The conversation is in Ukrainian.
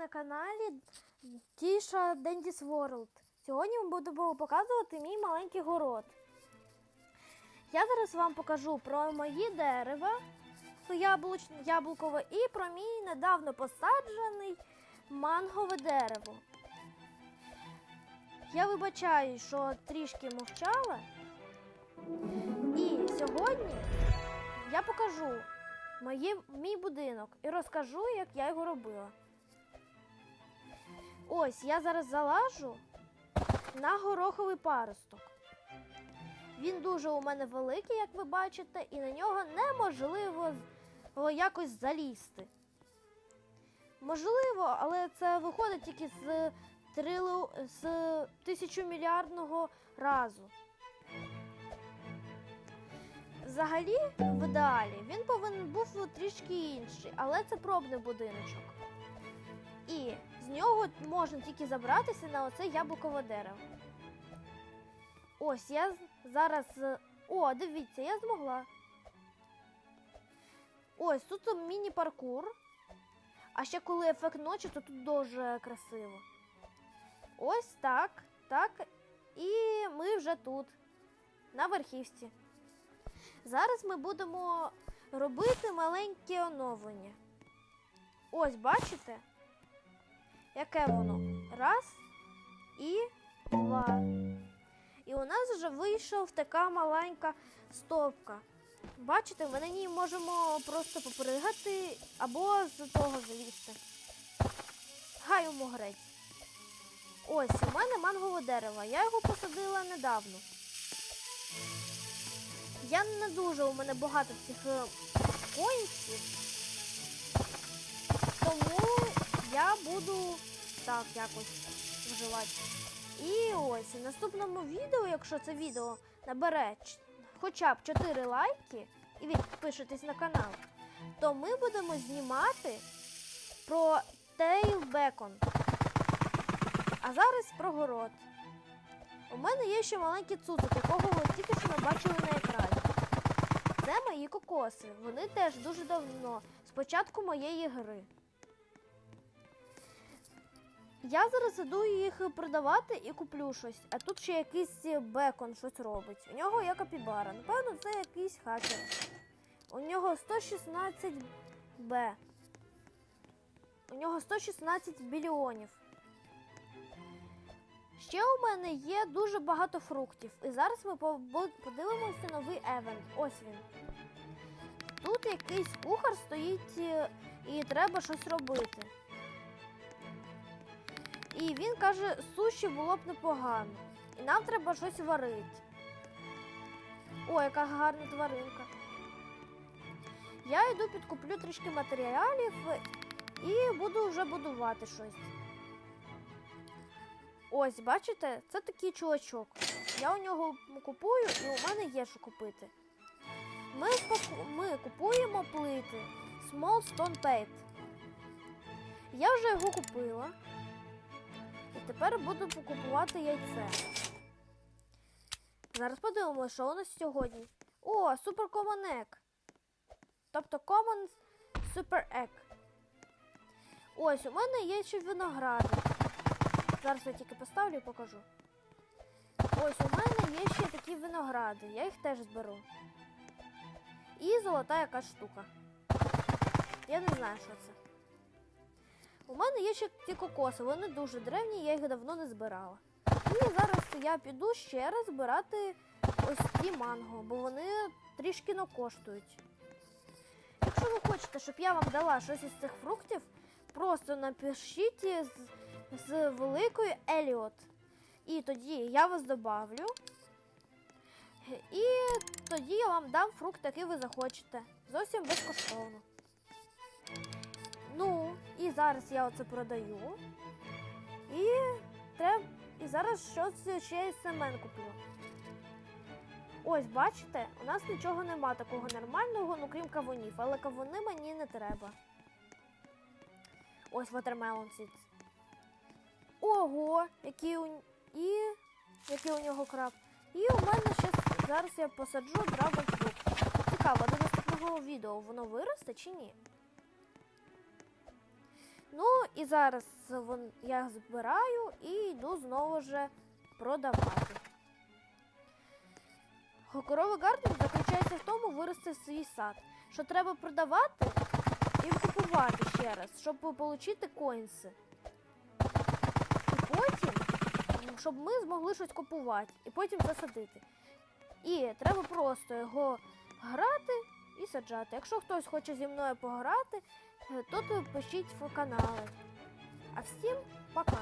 на каналі Тіша Дендіс Ворлд. Сьогодні ми будемо показувати мій маленький город. Я зараз вам покажу про мої дерева яблуч... яблукове і про мій недавно посаджений мангове дерево. Я вибачаю, що трішки мовчала. І сьогодні я покажу мої, мій будинок і розкажу, як я його робила. Ось я зараз залажу на гороховий паросток. Він дуже у мене великий, як ви бачите, і на нього неможливо якось залізти. Можливо, але це виходить тільки з, трилу... з тисячомільярдного разу. Взагалі, в ідеалі, він повинен був трішки інший, але це пробний будиночок. І нього можна тільки забратися на оце яблукове дерево. Ось я зараз. е, О, дивіться, я змогла. Ось тут міні-паркур. А ще коли ефект ночі, то тут дуже красиво. Ось так, так. І ми вже тут, на верхівці. Зараз ми будемо робити маленьке оновлення. Ось, бачите? Яке воно? Раз і два. І у нас вже вийшов така маленька стопка. Бачите, ми на ній можемо просто попригати або з того залізти. Хай йому грець. Ось, у мене мангове дерево. Я його посадила недавно. Я не дуже у мене багато цих буду так якось вживати. І ось в наступному відео, якщо це відео набере хоча б 4 лайки і ви підпишетесь на канал, то ми будемо знімати про Тейл Бекон. А зараз про город. У мене є ще маленький цуцик, якого ви тільки що ми бачили на екрані. Це мої кокоси. Вони теж дуже давно, з початку моєї гри. Я зараз іду їх продавати і куплю щось, а тут ще якийсь бекон щось робить. У нього є капібара. Напевно, це якийсь хакер. У нього 116 Б. У нього 116 мільйонів. Ще у мене є дуже багато фруктів. І зараз ми подивимося новий евент. Ось він. Тут якийсь кухар стоїть е, і треба щось робити. І він каже, суші було б непогано. І нам треба щось варити. О, яка гарна тваринка. Я йду підкуплю трішки матеріалів і буду вже будувати щось. Ось, бачите, це такий чувачок. Я у нього купую і у мене є що купити. Ми, ми купуємо плити Small Stone Plate. Я вже його купила. Тепер буду купувати яйце. Зараз подивимося, що у нас сьогодні. О, Super Common Egg. Тобто Common Super Egg. Ось, у мене є ще виногради. Зараз я тільки поставлю і покажу. Ось у мене є ще такі виногради, я їх теж зберу. І золота якась штука. Я не знаю, що це. У мене є ще ці кокоси, вони дуже древні, я їх давно не збирала. І зараз я піду ще раз збирати ось ці манго, бо вони трішки коштують. Якщо ви хочете, щоб я вам дала щось із цих фруктів, просто напишіть з, з великою Еліот. І тоді я вас добавлю. І тоді я вам дам фрукт, який ви захочете. Зовсім безкоштовно. Ну, і зараз я оце продаю. І треба. І зараз щось ще семен куплю. Ось, бачите, у нас нічого нема такого нормального, ну крім кавунів, але кавуни мені не треба. Ось Watermelon Seeds. Ого, який у... І який у нього краб. І у мене ще зараз я посаджу Dragon Fruit. Цікаво, до наступного відео воно виросте чи ні? Ну і зараз я збираю і йду знову ж продавати. Коровий гарден заключається в тому вирости свій сад. Що треба продавати і купувати ще раз, щоб отримати коінси. І потім, щоб ми змогли щось купувати, і потім засадити. І треба просто його грати і саджати. Якщо хтось хоче зі мною пограти, то пишіть в канали. А всім пока!